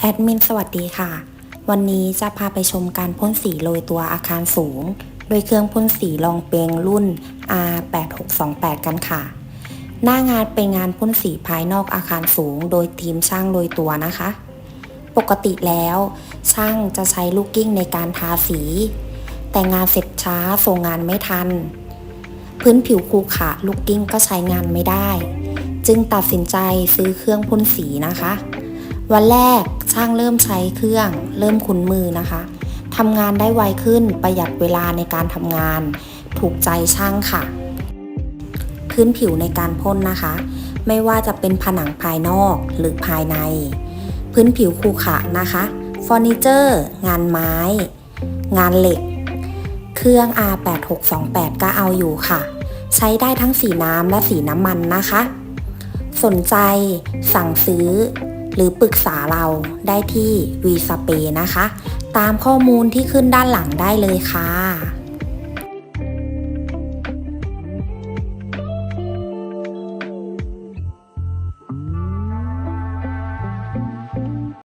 แอดมินสวัสดีค่ะ วันนี้จะพาไปชมการพ่นสีโรยตัวอาคารสูง โดยเครื่องพ่นสีลองเปงรุ่น R8628 กันค่ะ หน้างานเป็นงานพ่นสีภายนอกอาคารสูง โดยทีมช่างโรยตัวนะคะ ปกติแล้ว ช่างจะใช้ลูกกิ้งในการทาสี แต่งานเสร็จช้าส่งงานไม่ทัน พื้นผิวขรุขะลูกกิ้งก็ใช้งานไม่ได้ จึงตัดสินใจซื้อเครื่องพ่นสีนะคะ วันแรกช่างเริ่มใช้เครื่อง เริ่มคุ้นมือนะคะทำงานได้ไวขึ้นประหยัดเวลาในการทำงาน ถูกใจช่างค่ะ พื้นผิวในการพ่นนะคะ ไม่ว่าจะเป็นผนังภายนอกหรือภายใน พื้นผิวขรุขะนะคะเฟอร์นิเจอร์ งานไม้ งานเหล็ก เครื่อง R8628 ก็เอาอยู่ค่ะ ใช้ได้ทั้งสีน้ำและสีน้ำมันนะคะ สนใจสั่งซื้อ หรือปรึกษาเราได้ที่วีสเปนะคะ ตามข้อมูลที่ขึ้นด้านหลังได้เลยค่ะ